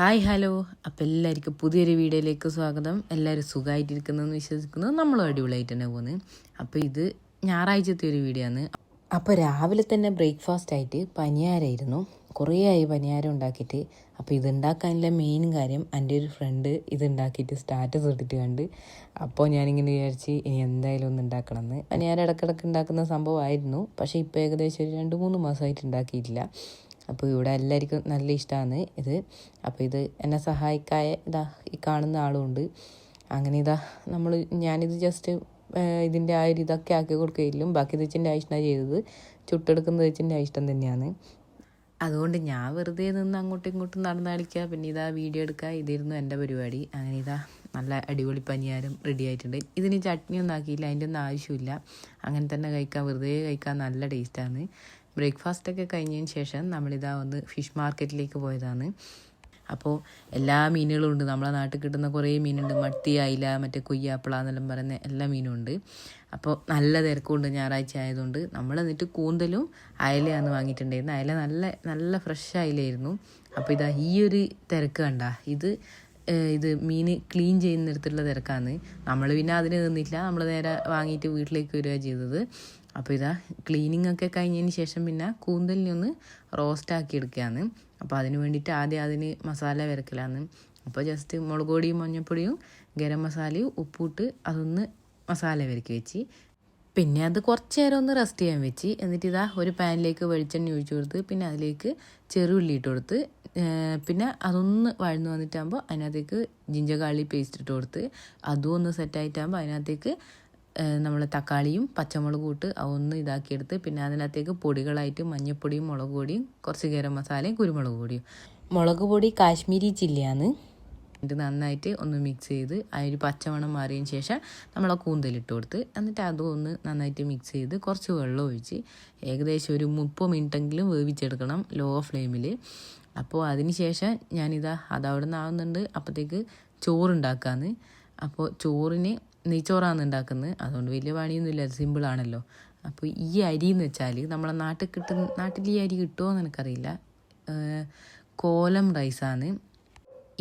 Hi hello. അപ്പോൾ എല്ലാവർക്കും പുതിയൊരു വീഡിയോയിലേക്ക് സ്വാഗതം. എല്ലാവരും സുഖമായിട്ടിരിക്കുന്നതെന്ന് വിശ്വസിക്കുന്നു. നമ്മളും അടിപൊളിയായിട്ട് തന്നെ പോകുന്നത് അപ്പോൾ ഇത് ഞായറാഴ്ചത്തെ ഒരു വീഡിയോ ആണ്. അപ്പോൾ രാവിലെ തന്നെ ബ്രേക്ക്ഫാസ്റ്റ് ആയിട്ട് പനിയാരായിരുന്നു. കുറേ ആയി പനിയാരം ഉണ്ടാക്കിയിട്ട്. അപ്പോൾ ഇത് ഉണ്ടാക്കാനുള്ള മെയിൻ കാര്യം എന്റെ ഒരു ഫ്രണ്ട് ഇത് ഉണ്ടാക്കിയിട്ട് സ്റ്റാറ്റസ് ഇട്ടിട്ട് കണ്ട്. അപ്പോൾ ഞാനിങ്ങനെ വിചാരിച്ച് ഇനി എന്തായാലും ഒന്ന് ഉണ്ടാക്കണമെന്ന്. പനിയാരം ഇടക്കിടക്ക് ഉണ്ടാക്കുന്ന സംഭവമായിരുന്നു. പക്ഷേ ഇപ്പോൾ ഏകദേശം ഒരു രണ്ട് മൂന്ന് മാസമായിട്ട് ഉണ്ടാക്കിയിട്ടില്ല. അപ്പോൾ ഇവിടെ എല്ലാവർക്കും നല്ല ഇഷ്ടമാണ് ഇത്. അപ്പോൾ ഇത് എന്നെ സഹായിക്കായ ഇതാ ഈ കാണുന്ന ആളുമുണ്ട് അങ്ങനെ ഇതാ നമ്മൾ ഞാനിത് ജസ്റ്റ് ഇതിന്റെ ആ ഒരു ഇതൊക്കെ ആക്കി കൊടുക്കുകയില്ലും ബാക്കി തെച്ചിന്റെ ഇഷ്ടമാണ് ചെയ്തത്. ചുട്ടെടുക്കുന്ന തെച്ചിന്റെ ആയിഷ്ടം തന്നെയാണ്. അതുകൊണ്ട് ഞാൻ വെറുതെ നിന്ന് അങ്ങോട്ടും ഇങ്ങോട്ടും നടന്ന് പിന്നെ ഇതാ വീഡിയോ എടുക്കുക ഇതായിരുന്നു എന്റെ പരിപാടി. അങ്ങനെ ഇതാ നല്ല അടിപൊളി പനിയാരം റെഡി ആയിട്ടുണ്ട്. ഇതിന് ചട്നി ഒന്നും ആക്കിയില്ല. അതിന്റെ ഒന്നും ആവശ്യമില്ല. അങ്ങനെ തന്നെ കഴിക്കാം. വെറുതെ കഴിക്കാൻ നല്ല ടേസ്റ്റാണ് ബ്രേക്ക്ഫാസ്റ്റൊക്കെ കഴിഞ്ഞതിന് ശേഷം നമ്മളിതാ ഒന്ന് ഫിഷ് മാർക്കറ്റിലേക്ക് പോയതാണ്. അപ്പോൾ എല്ലാ മീനുകളും ഉണ്ട് നമ്മളെ നാട്ടിൽ കിട്ടുന്ന കുറേ മീനുണ്ട്. മത്തി അയില മറ്റേ കുയ്യാപ്പിള എന്നെല്ലാം പറയുന്ന എല്ലാ മീനും ഉണ്ട് അപ്പോൾ നല്ല തിരക്കുണ്ട്. ഞായറാഴ്ച ആയതുകൊണ്ട് നമ്മൾ എന്നിട്ട് കൂന്തലും അയലയാണ് വാങ്ങിയിട്ടുണ്ടായിരുന്നു അയല നല്ല നല്ല ഫ്രഷ് അയലയായിരുന്നു. അപ്പോൾ ഇതാ ഈ ഒരു തിരക്ക് കണ്ട. ഇത് ഇത് മീൻ ക്ലീൻ ചെയ്യുന്നിടത്തുള്ള തിരക്കാണ് നമ്മൾ പിന്നെ അതിന് നിന്നില്ല നമ്മൾ നേരെ വാങ്ങിയിട്ട് വീട്ടിലേക്ക് വരിക ചെയ്തത്. അപ്പോൾ ഇതാ ക്ലീനിങ് ഒക്കെ കഴിഞ്ഞതിന് ശേഷം പിന്നെ കൂന്തലിനെ ഒന്ന് റോസ്റ്റ് ആക്കി എടുക്കുകയാണ്. അപ്പോൾ അതിന് വേണ്ടിയിട്ട് ആദ്യം അതിന് മസാല വരക്കലാണ്. അപ്പോൾ ജസ്റ്റ് മുളക് പൊടിയും മഞ്ഞൾപ്പൊടിയും ഗരം മസാലയും ഉപ്പിട്ട് അതൊന്ന് മസാല വരക്കി വെച്ച് പിന്നെ അത് കുറച്ച് നേരം ഒന്ന് റെസ്റ്റ് ചെയ്യാൻ വെച്ച്. എന്നിട്ട് ഇതാ ഒരു പാനിലേക്ക് വെളിച്ചെണ്ണ ഒഴിച്ചു കൊടുത്ത് പിന്നെ അതിലേക്ക് ചെറുള്ളി ഇട്ട് കൊടുത്ത് പിന്നെ അതൊന്ന് വഴന്നു വന്നിട്ടാകുമ്പോൾ അതിനകത്തേക്ക് ജിഞ്ചർ കാളി പേസ്റ്റ് ഇട്ട് കൊടുത്ത് അതും ഒന്ന് സെറ്റായിട്ടാകുമ്പോൾ അതിനകത്തേക്ക് നമ്മൾ തക്കാളിയും പച്ചമുളകും ഇട്ട് ഒന്ന് ഇതാക്കിയെടുത്ത് പിന്നെ അതിനകത്തേക്ക് പൊടികളായിട്ട് മഞ്ഞൾപ്പൊടിയും മുളക് പൊടിയും കുറച്ച് ഗരം മസാലയും കുരുമുളക് പൊടിയും. മുളക് പൊടി കാശ്മീരി ചില്ലിയാണ്. ഇത് നന്നായിട്ട് ഒന്ന് മിക്സ് ചെയ്ത് ഒരു പച്ചമണം മാറിയതിന് ശേഷം നമ്മൾ ആ കൂന്തലിട്ട് കൊടുത്ത് എന്നിട്ട് അതും ഒന്ന് നന്നായിട്ട് മിക്സ് ചെയ്ത് കുറച്ച് വെള്ളം ഒഴിച്ച് ഏകദേശം ഒരു മുപ്പത് മിനിറ്റെങ്കിലും വേവിച്ചെടുക്കണം ലോ ഫ്ലെയിമിൽ അപ്പോൾ അതിന് ശേഷം ഞാനിതാ അതവിടെ നിന്ന് ആവുന്നുണ്ട്. അപ്പോഴത്തേക്ക് ചോറുണ്ടാക്കാന്ന്. അപ്പോൾ ചോറിന് നെയ്ച്ചോറാണ് ഉണ്ടാക്കുന്നത്. അതുകൊണ്ട് വലിയ പണിയൊന്നുമില്ല. സിമ്പിളാണല്ലോ അപ്പോൾ ഈ അരി എന്ന് വെച്ചാൽ നമ്മളെ നാട്ടിൽ കിട്ടുന്ന നാട്ടിൽ ഈ അരി കിട്ടുമോ എന്ന് എനിക്കറിയില്ല. കോലം റൈസാണ്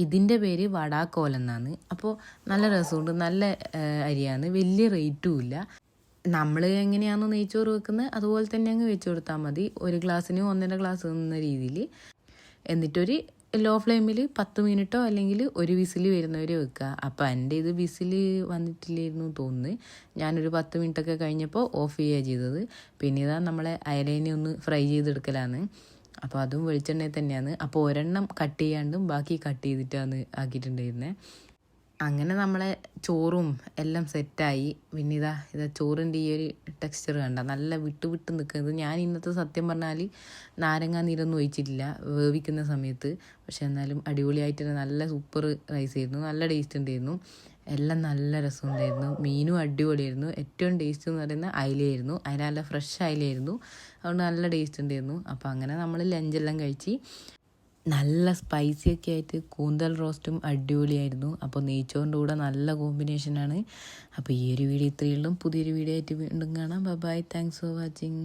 ഇതിന്റെ പേര് വടാക്കോൽ എന്നാണ്. അപ്പോൾ നല്ല രസമുണ്ട്. നല്ല അരിയാണ്. വലിയ റേറ്റും ഇല്ല. നമ്മൾ എങ്ങനെയാണോ നെയ്ച്ചോറ് വെക്കുന്നത് അതുപോലെ തന്നെ അങ്ങ് വെച്ച് കൊടുത്താൽ മതി. ഒരു ഗ്ലാസ്സിന് ഒന്നര ഗ്ലാസ് എന്ന രീതിയിൽ എന്നിട്ടൊരു ലോ ഫ്ലെയിമിൽ പത്ത് മിനിറ്റോ അല്ലെങ്കിൽ ഒരു വിസിൽ വരുന്നവരെ വെക്കുക അപ്പോൾ എന്റെ ഇത് വിസിൽ വന്നിട്ടില്ലായിരുന്നു തോന്നുന്നു. ഞാനൊരു പത്ത് മിനിറ്റൊക്കെ കഴിഞ്ഞപ്പോൾ ഓഫ് ചെയ്യുക ചെയ്തത്. പിന്നെ ഇതാ നമ്മളെ അയലേനെ ഒന്ന് ഫ്രൈ ചെയ്തെടുക്കലാണ്. അപ്പോൾ അതും വെളിച്ചെണ്ണയിൽ തന്നെയാണ്. അപ്പോൾ ഒരെണ്ണം കട്ട് ചെയ്യാണ്ടും ബാക്കി കട്ട് ചെയ്തിട്ടാണ് ആക്കിയിട്ടുണ്ടായിരുന്നത് അങ്ങനെ നമ്മളെ ചോറും എല്ലാം സെറ്റായി പിന്നെ ഇതാ ഇതാ ചോറിന്റെ ഈ ഒരു ടെക്സ്ചർ കണ്ട നല്ല വിട്ട് വിട്ട് നിൽക്കുന്നത് ഞാൻ ഇന്നത്തെ സത്യം പറഞ്ഞാൽ നാരങ്ങ നീരൊന്നും ഒഴിച്ചിട്ടില്ല വേവിക്കുന്ന സമയത്ത്. പക്ഷെ എന്നാലും അടിപൊളിയായിട്ട് നല്ല സൂപ്പർ റൈസ് ആയിരുന്നു. നല്ല ടേസ്റ്റ് ഉണ്ടായിരുന്നു. എല്ലാം നല്ല രസമുണ്ടായിരുന്നു. മീനും അടിപൊളിയായിരുന്നു. ഏറ്റവും ടേസ്റ്റ് എന്ന് പറയുന്നത് അയിലയായിരുന്നു. അതിന് നല്ല ഫ്രഷ് അയിലയായിരുന്നു. അതുകൊണ്ട് നല്ല ടേസ്റ്റ് ഉണ്ടായിരുന്നു. അപ്പോൾ അങ്ങനെ നമ്മൾ ലഞ്ചെല്ലാം കഴിച്ച് നല്ല സ്പൈസി ഒക്കെ ആയിട്ട് കൂന്തൽ റോസ്റ്റും അടിപൊളിയായിരുന്നു. അപ്പോൾ നെയ്ച്ചോറിന്റെ കൂടെ നല്ല കോമ്പിനേഷനാണ് അപ്പോൾ ഈ ഒരു വീഡിയോ ഇത്രയുള്ളൂ പുതിയൊരു വീഡിയോ ആയിട്ട് വീണ്ടും കാണാം. Bye thanks for watching